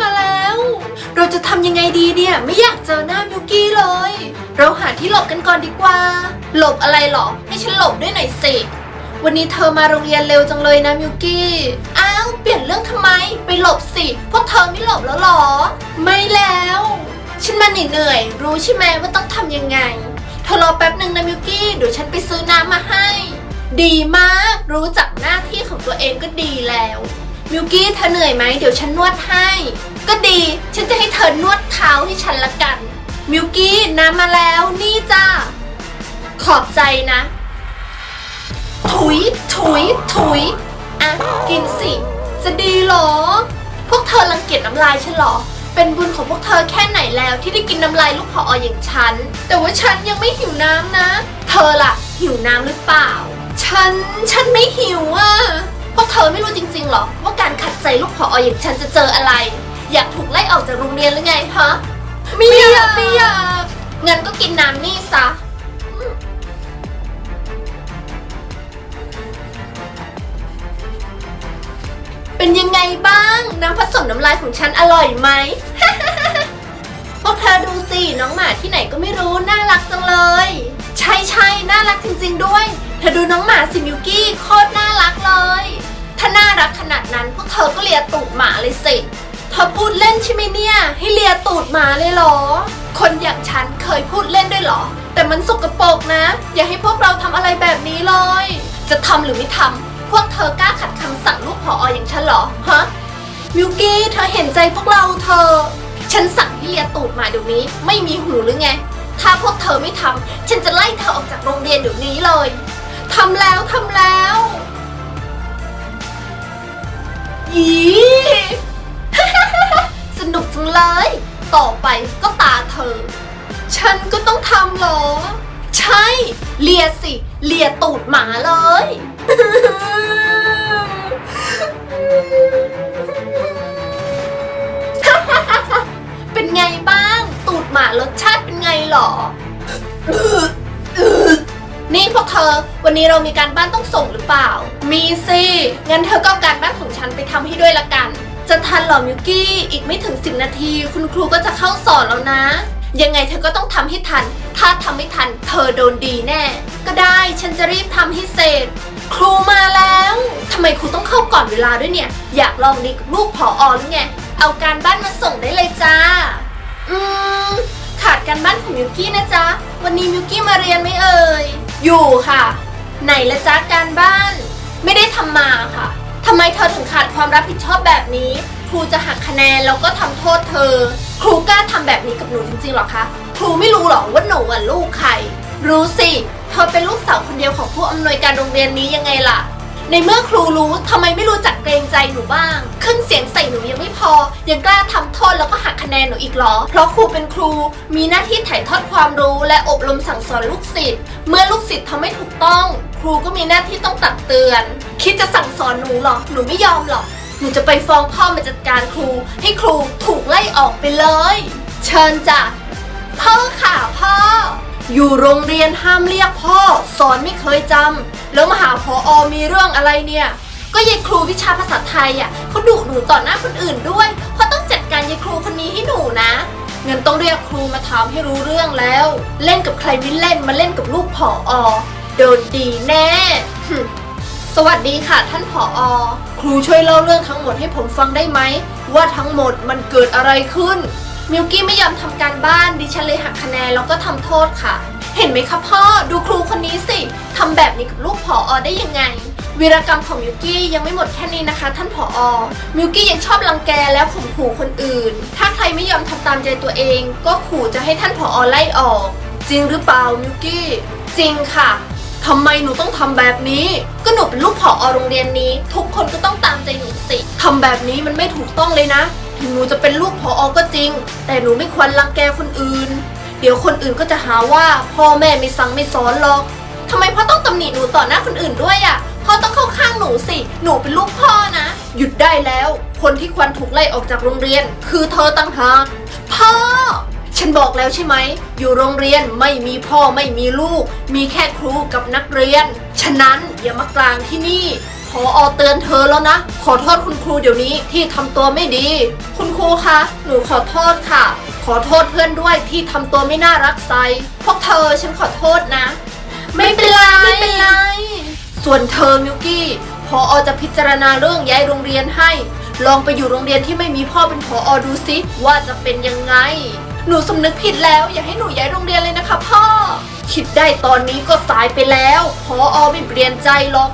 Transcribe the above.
มาแล้ว เราจะทำยังไงดีเนี่ย ไม่อยากเจอหน้ามิวกี้เลย เราหาที่หลบกันก่อนดีกว่า หลบอะไรหรอ ให้ฉันหลบด้วยหน่อยสิ วันนี้เธอมาโรงเรียนเร็วจังเลยนะมิวกี้ อ้าว เปลี่ยนเรื่องทำไม ไปหลบสิ พวกเธอไม่หลบแล้วหรอ ไม่แล้ว ฉันมาเหนื่อยๆรู้ใช่ไหมว่าต้องทำยังไง เธอรอแป๊บหนึ่งนะมิวกี้ เดี๋ยวฉันไปซื้อน้ำมาให้ ดีมาก รู้จักหน้าที่ของตัวเองก็ดีแล้ว มิวกี้เธอเหนื่อยไหมเดี๋ยวฉันนวดให้ ก็ดีฉันจะให้เธอนวดเท้าให้ฉันละกัน มิวกี้น้ำมาแล้วนี่จ้าขอบใจนะ ถุยถุยถุยอะกินสิ จะดีเหรอ พวกเธอรังเกียจน้ำลายฉันหรอ เป็นบุญของพวกเธอแค่ไหนแล้วที่ได้กินน้ำลายลูกพอออย่างฉัน แต่ว่าฉันยังไม่หิวน้ำนะ เธอล่ะ หิวน้ำหรือเปล่า ฉัน ฉันไม่หิวอะ พวกเธอไม่รู้จริงๆหรอ ว่าการขัดใจลูกพอออย่างฉันจะเจออะไร อยากถูกไล่ออกจากโรงเรียนหรือไงฮะไม่อยากไม่อยากงั้นก็กินน้ำนี่ซะเป็นยังไงบ้าง น้ำผสมน้ำลายของฉันอร่อยไหม พวกเธอดูสิ น้องหมาที่ไหนก็ไม่รู้ น่ารักจังเลย ใช่ใช่น่ารักจริง ๆ ด้วย เธอดูน้องหมาสิมิวกี้ โคตรน่ารักเลย ถ้าน่ารักขนาดนั้นพวกเธอก็เลียตูดหมาเลยสิเธอพูดเล่นใช่ไหมเนี่ย ให้เลียตูดหมาเลยเหรอ คนอย่างฉันเคยพูดเล่นด้วยเหรอ แต่มันสกปรกนะ อย่าให้พวกเราทำอะไรแบบนี้เลย จะทำหรือไม่ทำพวกเธอกล้าขัดคำสั่งลูกผอออย่างฉันเหรอฮะมิวกี้เธอเห็นใจพวกเราเธอ ฉันสั่งให้เลียตูดหมาเดี๋ยวนี้ ไม่มีหูหรือไงถ้าพวกเธอไม่ทำฉันจะไล่เธอออกจากโรงเรียนเดี๋ยวนี้เลยทำแล้วทำแล้ว ยีสนุกจังเลย ต่อไปก็ตาเธอ ฉันก็ต้องทำหรอ ใช่ เลียสิ เลียตูดหมาเลย ธอ วันนี้เรามีการบ้านต้องส่งหรือเปล่า มีสิ งั้นเธอก็เอาการบ้านของฉันไปทำให้ด้วยละกัน จะทันเหรอมิวกี้ อีกไม่ถึง 10 นาที คุณครูก็จะเข้าสอนแล้วนะ ยังไงเธอก็ต้องทำให้ทัน ถ้าทำไม่ทัน เธอโดนดีแน่ ก็ได้ฉันจะรีบทำให้เสร็จ ครูมาแล้วทำไมครูต้องเข้าก่อนเวลาด้วยเนี่ย อยากลองดีกับลูกผออหรือไง เอาการบ้านมาส่งได้เลยจ้า อืม ขาดการบ้านของมิวกี้นะจ๊ะ วันนี้มิวกี้มาเรียนไหมเอ่ย อยู่ค่ะ ไหนละจ๊ะการบ้าน ไม่ได้ทำมาค่ะทำไมเธอถึงขาดความรับผิดชอบแบบนี้ ครูจะหักคะแนนแล้วก็ทำโทษเธอ ครูกล้าทำแบบนี้กับหนูจริงๆหรอคะครูไม่รู้หรอว่าหนูอะลูกใคร รู้สิ เธอเป็นลูกสาวคนเดียวของผู้อำนวยการโรงเรียนนี้ยังไงล่ะ ในเมื่อครูรู้ทำไมไม่รู้จักเกรงใจหนูบ้าง ขึ้นเสียงใส่หนูยังไม่พอ ยังกล้าทำโทษแล้วก็หักคะแนนหนูอีกเหรอ เพราะครูเป็นครู มีหน้าที่ถ่ายทอดความรู้และอบรมสั่งสอนลูกศิษย์ เมื่อลูกศิษย์ทำไม่ถูกต้อง ครูก็มีหน้าที่ต้องตักเตือน คิดจะสั่งสอนหนูเหรอ หนูไม่ยอมหรอก หนูจะไปฟ้องพ่อมาจัดการครู ให้ครูถูกไล่ออกไปเลย เชิญจ้ะพ่อค่ะพ่อ อยู่โรงเรียนห้ามเรียกพ่อ สอนไม่เคยจำแล้วมาหาพออมีเรื่องอะไรเนี่ย ก็ยายครูวิชาภาษาไทยอะเขาดุหนูต่อหน้าคนอื่นด้วยเพราะต้องจัดการยายครูคนนี้ให้หนูนะเงินต้องเรียกครูมาถามให้รู้เรื่องแล้ว เล่นกับใครไม่เล่นมาเล่นกับลูกผออโดนดีแน่สวัสดีค่ะท่านผออครูช่วยเล่าเรื่องทั้งหมดให้ผมฟังได้ไหมว่าทั้งหมดมันเกิดอะไรขึ้น มิวกี้ไม่ยอมทำการบ้านดิฉันเลยหักคะแนนแล้วก็ทำโทษค่ะ เห็นไหมคะพ่อดูครูคนนี้สิทำแบบนี้กับลูกผออได้ยังไง วีรกรรมของมิวกี้ยังไม่หมดแค่นี้นะคะ ท่านผออมิวกี้ยังชอบรังแกและข่มขู่คนอื่น ถ้าใครไม่ยอมทำตามใจตัวเอง ก็ขู่จะให้ท่านผออไล่ออก จริงหรือเปล่ามิวกี้จริงค่ะทำไมหนูต้องทำแบบนี้ ก็หนูเป็นลูกผอโรงเรียนนี้ ทุกคนก็ต้องตามใจหนูสิทำแบบนี้มันไม่ถูกต้องเลยนะ ถึงหนูจะเป็นลูกผอก็จริง แต่หนูไม่ควรรังแกคนอื่น เดี๋ยวคนอื่นก็จะหาว่าพ่อแม่ไม่สั่งไม่สอนหรอกทำไมพ่อต้องตำหนิหนูต่อหน้าคนอื่นด้วยอะ่ะพ่อต้องเข้าข้างหนูสิ หนูเป็นลูกพ่อนะ หยุดได้แล้ว คนที่ควรถูกไล่ออกจากโรงเรียน คือเธอตั้งหากพ่อ ฉันบอกแล้วใช่ไหม อยู่โรงเรียนไม่มีพ่อไม่มีลูก มีแค่ครูกับนักเรียน ฉะนั้นอย่ามากลางที่นี่ พออเตือนเธอแล้วนะ ขอโทษคุณครูเดี๋ยวนี้ที่ทำตัวไม่ดี คุณครูคะ หนูขอโทษค่ะ ขอโทษเพื่อนด้วยที่ทำตัวไม่น่ารักใสพวกเธอฉันขอโทษนะ ไม่เป็นไรไม่เป็นไร ส่วนเธอมิวกี้พออจะพิจารณาเรื่องย้ายโรงเรียนให้ ลองไปอยู่โรงเรียนที่ไม่มีพ่อเป็นพออดูซิว่าจะเป็นยังไง หนูสำนึกผิดแล้วอย่าให้หนูย้ายโรงเรียนเลยนะคะพ่อ คิดได้ตอนนี้ก็สายไปแล้วพออไม่เปลี่ยนใจหรอก